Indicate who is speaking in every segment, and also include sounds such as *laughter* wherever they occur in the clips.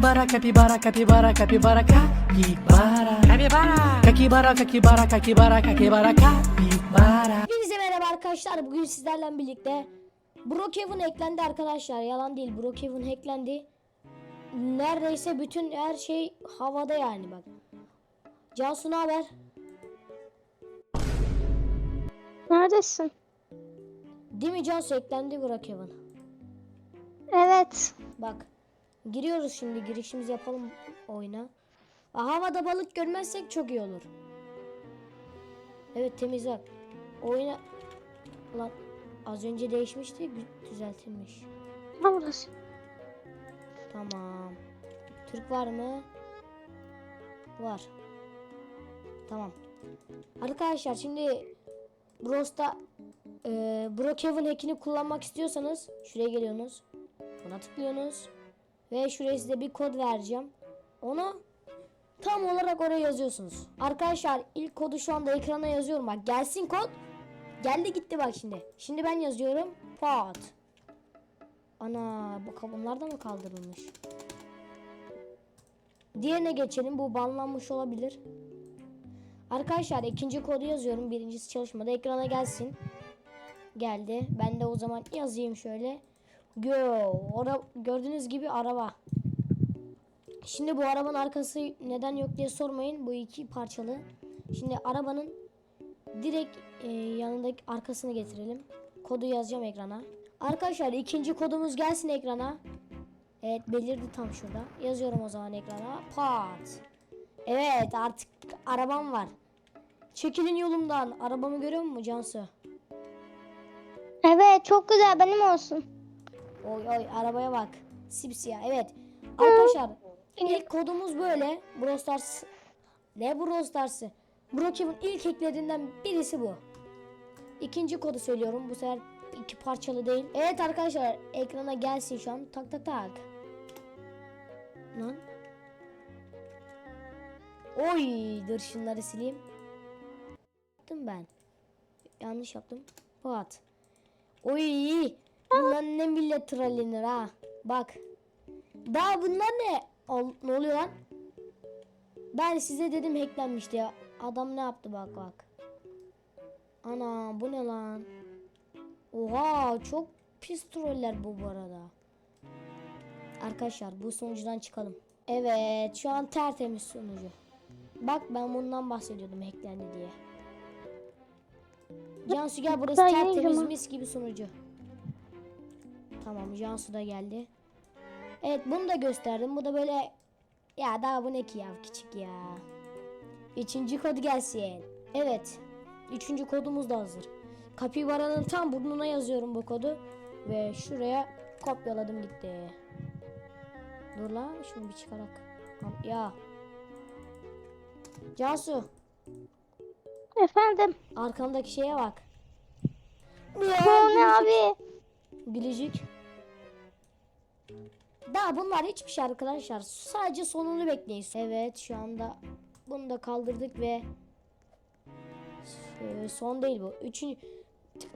Speaker 1: Capibara, capibara, capibara, capibara, capibara. Capibara. Kakibara, kakibara, kakibara, kakibara, capibara.
Speaker 2: Hepinize merhaba arkadaşlar. Bugün sizlerle birlikte Brookhaven hacklendi arkadaşlar. Yalan değil. Brookhaven hacklendi. Neredeyse bütün her şey havada yani bak. Cansu ne haber?
Speaker 3: Neredesin?
Speaker 2: Değil mi Cansu hacklendi Brookhaven.
Speaker 3: Evet.
Speaker 2: Bak. Giriyoruz şimdi. Girişimizi yapalım oyuna. Havada balık görmezsek çok iyi olur. Evet temiz bak. Oyuna... Lan az önce değişmişti. Düzeltilmiş.
Speaker 3: Ha burası.
Speaker 2: Tamam. Türk var mı? Var. Tamam. Arkadaşlar şimdi Bros'ta e, Brookhaven hackini kullanmak istiyorsanız şuraya geliyorsunuz. Buna tıklıyorsunuz. Ve şuraya size bir kod vereceğim. Onu tam olarak oraya yazıyorsunuz. Arkadaşlar ilk kodu şu anda ekrana yazıyorum. Bak gelsin kod. Geldi gitti bak şimdi. Şimdi ben yazıyorum. Pot. Ana bu bunlar da mı kaldırılmış? Diğerine geçelim. Bu banlanmış olabilir. Arkadaşlar ikinci kodu yazıyorum. Birincisi çalışmadı. Ekrana gelsin. Geldi. Ben de o zaman yazayım şöyle. Go. Ora, gördüğünüz gibi araba. Şimdi bu arabanın arkası neden yok diye sormayın. Bu iki parçalı. Şimdi arabanın direkt e, yanındaki arkasını getirelim. Kodu yazacağım ekrana. Arkadaşlar ikinci kodumuz gelsin ekrana. Evet belirdi tam şurada. Yazıyorum o zaman ekrana. Pat. Evet artık arabam var. Çekilin yolumdan. Arabamı görüyor musun Cansu?
Speaker 3: Evet çok güzel benim olsun.
Speaker 2: Oy oy arabaya bak. Sipsiyah evet. Arkadaşlar ilk kodumuz böyle. Brawl Stars. Ne Brawl Stars'ı? Brookhaven ilk hacklerinden birisi bu. İkinci kodu söylüyorum. Bu sefer iki parçalı değil. Evet arkadaşlar ekrana gelsin şu an. Tak tak tak. Lan. Oy dur şunları sileyim. Yaptım ben. Yanlış yaptım. Pat. Oy. Bunlar ne millet trollenir ha. Bak. Daha bunlar ne? Ol- ne oluyor lan? Ben size dedim hacklenmişti ya. Adam ne yaptı bak bak. Ana bu ne lan? Oha çok pis troller bu bu arada. Arkadaşlar bu sonucudan çıkalım. Evet şu an tertemiz sonucu. Bak ben bundan bahsediyordum hacklendi diye. Cansu gel burası tertemiz mis gibi sunucu. Tamam Cansu da geldi. Evet bunu da gösterdim. Bu da böyle ya daha bu ne ki ya küçük ya. Üçüncü kod gelsin. Evet. Üçüncü kodumuz da hazır. Kapibara'nın tam burnuna yazıyorum bu kodu. Ve şuraya kopyaladım gitti. Dur la şunu bir çıkarak. Ya. Cansu
Speaker 3: Efendim.
Speaker 2: arkamdaki şeye bak.
Speaker 3: Bu ne abi?
Speaker 2: Gülücük. Daha bunlar hiçbir şey arkadaşlar. Sadece sonunu bekleyin. Evet şu anda bunu da kaldırdık ve Ee, son değil bu. Üçüncü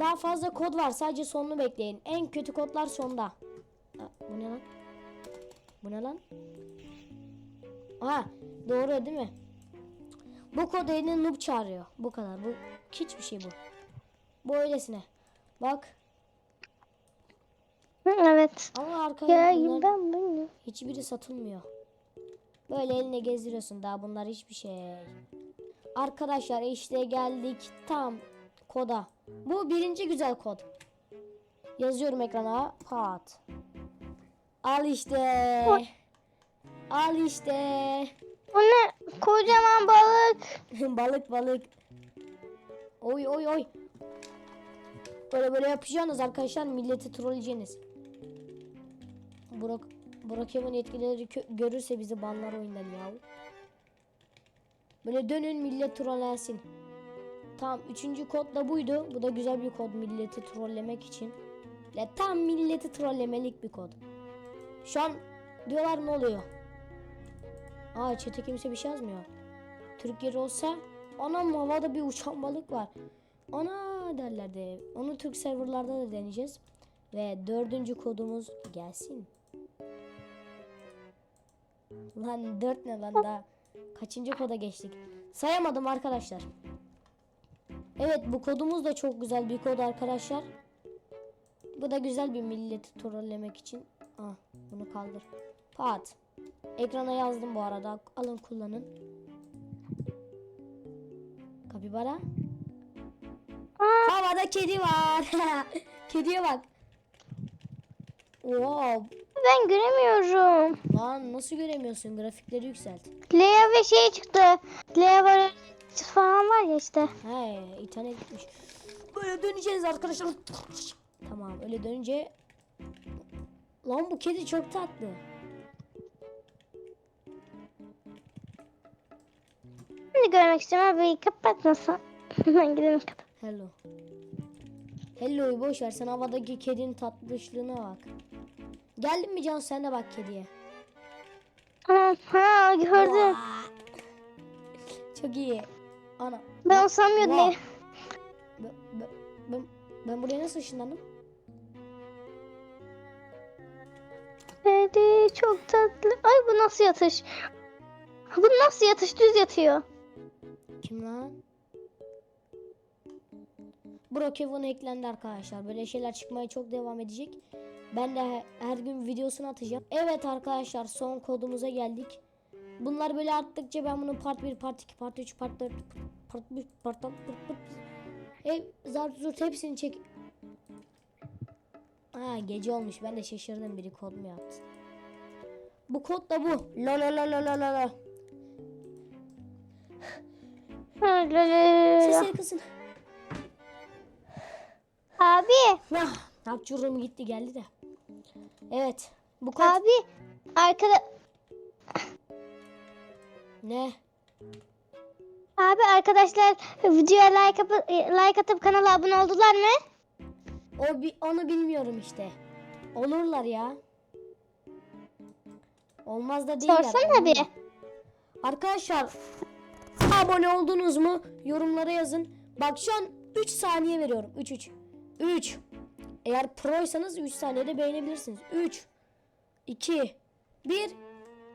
Speaker 2: daha fazla kod var. Sadece sonunu bekleyin. En kötü kodlar sonda. Aa, bu ne lan? Bu ne lan? Aha doğru değil mi? Bu kod elini noob çağırıyor. Bu kadar. Bu hiçbir şey bu. Bu öylesine. Bak.
Speaker 3: Evet.
Speaker 2: Ama arkada
Speaker 3: Ya
Speaker 2: bunlar
Speaker 3: ben bunu.
Speaker 2: hiçbiri satılmıyor. Böyle eline gezdiriyorsun daha bunlar hiçbir şey. Arkadaşlar işte geldik tam koda. Bu birinci güzel kod. Yazıyorum ekrana. Pat. Al işte. Al işte.
Speaker 3: Bu ne? Kocaman balık. *laughs*
Speaker 2: balık balık. Oy oy oy. Böyle böyle yapacaksınız arkadaşlar milleti trolleyeceksiniz. Burak Burak Yaman etkileri kö- görürse bizi banlar oyundan ya. Böyle dönün millet trollensin. Tamam üçüncü kod da buydu. Bu da güzel bir kod milleti trollemek için. Ya tam milleti trollemelik bir kod. Şu an diyorlar ne oluyor? Aa çete kimse bir şey yazmıyor. Türk yeri olsa anam havada bir uçan balık var. Ana derlerdi. Onu Türk serverlarda da deneyeceğiz. Ve dördüncü kodumuz gelsin. Lan 4 ne lan daha. Kaçıncı koda geçtik? Sayamadım arkadaşlar. Evet bu kodumuz da çok güzel bir kod arkadaşlar. Bu da güzel bir milleti trollemek için. Ah bunu kaldır. Pat. Ekrana yazdım bu arada. Alın kullanın. Kapibara. Havada kedi var. *laughs* Kediye bak. Wow.
Speaker 3: Ben göremiyorum.
Speaker 2: Lan nasıl göremiyorsun? Grafikleri yükselt.
Speaker 3: Lea ve şey çıktı. Lea var falan var ya işte.
Speaker 2: He, internet gitmiş. Böyle döneceğiz arkadaşlar. Tamam, öyle dönünce Lan bu kedi çok tatlı.
Speaker 3: De görmek istiyorum abi. Kapatmasın. *laughs* ben gidelim kapat.
Speaker 2: Hello. Hello'yu boş ver. Sen havadaki kedinin tatlışlığına bak. Geldin mi Can sen de bak kediye.
Speaker 3: Tamam. Ha gördüm.
Speaker 2: Çok iyi. Ana.
Speaker 3: Ben o sanmıyordum.
Speaker 2: Vay.
Speaker 3: Lea.
Speaker 2: Ben, ben, ben, ben buraya nasıl ışınlandım?
Speaker 3: Kedi çok tatlı. Ay bu nasıl yatış? Bu nasıl yatış? Düz yatıyor.
Speaker 2: Kim lan? Brokeven eklendi arkadaşlar. Böyle şeyler çıkmaya çok devam edecek. Ben de he- her gün videosunu atacağım. Evet arkadaşlar son kodumuza geldik. Bunlar böyle arttıkça ben bunu part 1, part 2, part 3, part 4, part 5, part 6, part 4, hep zart zurt hepsini çek. Ha gece olmuş. Ben de şaşırdım biri kod mu yaptı. Bu kod da bu. La la la la la la. Sesleri kısın.
Speaker 3: Abi.
Speaker 2: Hapçurum gitti geldi de. Evet. Bu kod
Speaker 3: Abi. Arkada.
Speaker 2: ne?
Speaker 3: Abi arkadaşlar videoya like, atıp, like atıp kanala abone oldular mı?
Speaker 2: O bi- onu bilmiyorum işte. Olurlar ya. Olmaz da değiller.
Speaker 3: Sorsana bir.
Speaker 2: Arkadaşlar abone oldunuz mu? Yorumlara yazın. Bak şu an 3 saniye veriyorum. 3 3. 3. Eğer proysanız 3 saniyede beğenebilirsiniz. 3 2 1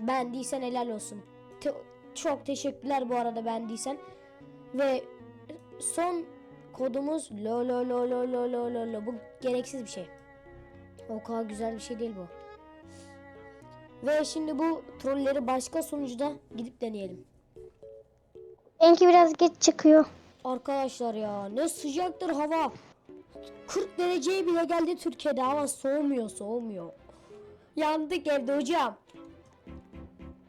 Speaker 2: Beğendiysen helal olsun. Te- çok teşekkürler bu arada beğendiysen. Ve son kodumuz lo lo lo lo lo lo lo lo. Bu gereksiz bir şey. O kadar güzel bir şey değil bu. Ve şimdi bu trolleri başka sunucuda gidip deneyelim.
Speaker 3: Benimki biraz geç çıkıyor.
Speaker 2: Arkadaşlar ya ne sıcaktır hava. 40 dereceye bile geldi Türkiye'de hava soğumuyor soğumuyor. Yandık evde hocam.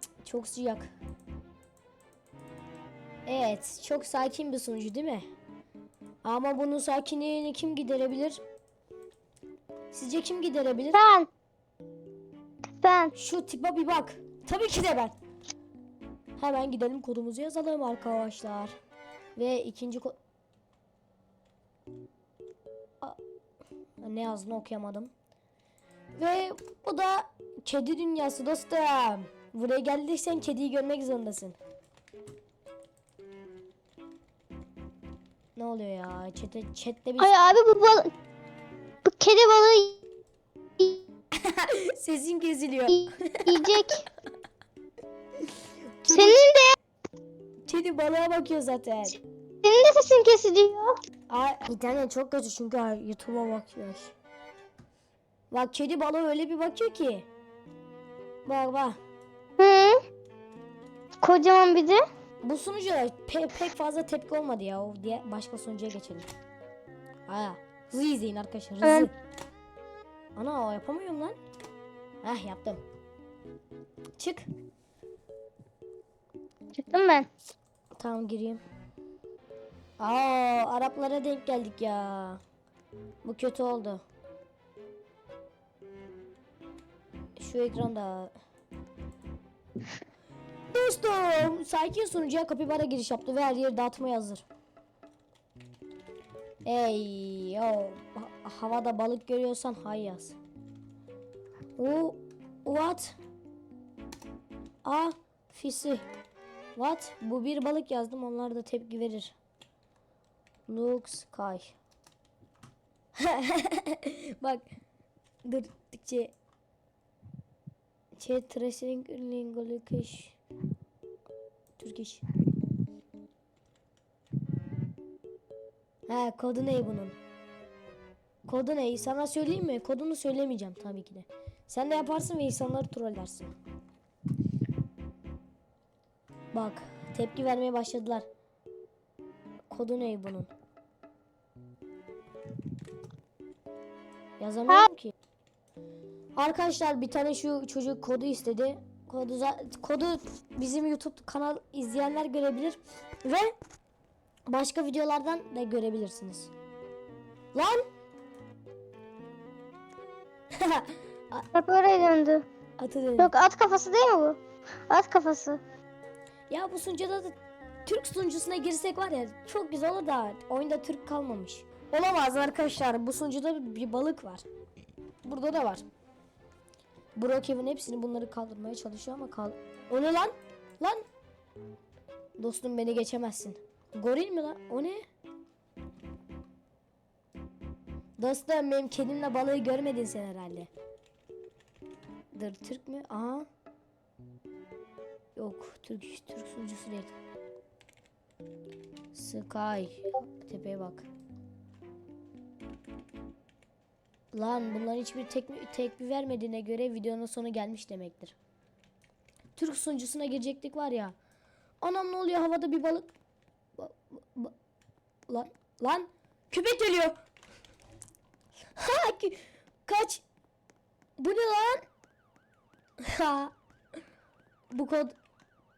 Speaker 2: Cık, Çok sıcak. Evet çok sakin bir sunucu değil mi? Ama bunun sakinliğini kim giderebilir? Sizce kim giderebilir?
Speaker 3: Ben. Ben.
Speaker 2: Şu tipe bir bak. Tabii ki de ben. Hemen gidelim kodumuzu yazalım arkadaşlar. Ve ikinci kod... Ne yazdığını okuyamadım. Ve bu da kedi dünyası dostum. Buraya geldiysen kediyi görmek zorundasın. Ne oluyor ya? Chat'te, chat'te bir
Speaker 3: Ay abi bu bal bu kedi balığı *laughs*
Speaker 2: sesin kesiliyor.
Speaker 3: yiyecek. *laughs* Senin de
Speaker 2: Kedi balığa bakıyor zaten.
Speaker 3: senin de sesin kesiliyor.
Speaker 2: Ay internet çok kötü çünkü YouTube'a bakıyor. Bak kedi balığı öyle bir bakıyor ki. Bak bak.
Speaker 3: Hı? Kocaman bir de.
Speaker 2: Bu sunucuda pe- pek fazla tepki olmadı ya. O diye başka sunucuya geçelim. Aya. Hızlı izleyin arkadaşlar hızlı.
Speaker 3: Evet.
Speaker 2: Ana o yapamıyorum lan. Heh yaptım. Çık.
Speaker 3: Çıktım ben.
Speaker 2: Tamam gireyim. Aa Araplara denk geldik ya. Bu kötü oldu. Şu ekranda. *laughs* Dostum, sakin sunucuya kapibara giriş yaptı ve her yeri dağıtmaya hazır. Ey, yo, ha- havada balık görüyorsan hay yaz. O, what? A, fisi. What? Bu bir balık yazdım. Onlar da tepki verir. Looks Sky. *laughs* Bak. Dur. Dikçe. Chat tracing linguistics Turkish. He kodu ne bunun? Kodu ne? Sana söyleyeyim mi? Kodunu söylemeyeceğim tabii ki de. Sen de yaparsın ve insanları trollersin. Bak tepki vermeye başladılar. Kodu ne bunun? Yazamıyorum ki. Arkadaşlar bir tane şu çocuk kodu istedi. Kodu, kodu bizim YouTube kanal izleyenler görebilir ve başka videolardan da görebilirsiniz. Lan! *laughs*
Speaker 3: Hep oraya döndü.
Speaker 2: Atı dedim.
Speaker 3: Yok at kafası değil mi bu? At kafası.
Speaker 2: Ya bu sunucuda da Türk sunucusuna girsek var ya çok güzel olur da oyunda Türk kalmamış. Olamaz arkadaşlar bu sunucuda bir balık var. Burada da var. Brookhaven hepsini bunları kaldırmaya çalışıyor ama kal... O ne lan? Lan! Dostum beni geçemezsin. Goril mi lan? O ne? Dostum benim kedimle balığı görmedin sen herhalde. Dur Türk mü? Aha. Yok Türk Türk sunucusu değil. Sky tepeye bak. Lan bunların hiçbir tek tekbir vermediğine göre videonun sonu gelmiş demektir. Türk sunucusuna girecektik var ya. Anam ne oluyor havada bir balık. Ba- ba- lan lan köpek geliyor. Ha kaç. Bu ne lan? Ha. Bu kod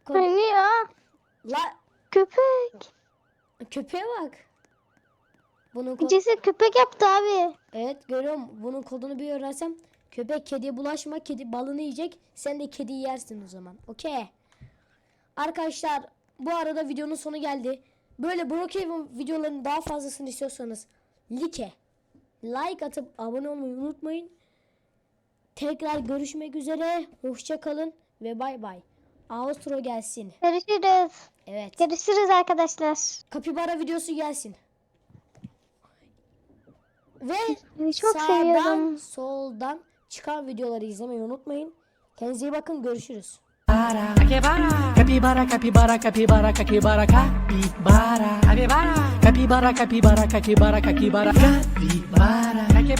Speaker 2: kod
Speaker 3: Hani ya?
Speaker 2: la
Speaker 3: Köpek.
Speaker 2: köpeğe bak. Bunun kod
Speaker 3: köpek yaptı abi.
Speaker 2: Evet görüyorum. Bunun kodunu bir öğrensem köpek kediye bulaşma. Kedi balını yiyecek. Sen de kediyi yersin o zaman. Okey. Arkadaşlar bu arada videonun sonu geldi. Böyle Brookhaven videolarının daha fazlasını istiyorsanız like, like atıp abone olmayı unutmayın. Tekrar görüşmek üzere. Hoşça kalın ve bay bay. Outro gelsin.
Speaker 3: Görüşürüz.
Speaker 2: Evet.
Speaker 3: Görüşürüz arkadaşlar.
Speaker 2: Kapibara videosu gelsin. Ve
Speaker 3: Seni çok
Speaker 2: sağdan
Speaker 3: seviyorum.
Speaker 2: soldan çıkan videoları izlemeyi unutmayın. Kendinize iyi bakın. Görüşürüz.
Speaker 1: Capibara, capibara, capibara, capibara, capibara, capibara, capibara, capibara, capibara, capibara, capibara, capibara, capibara.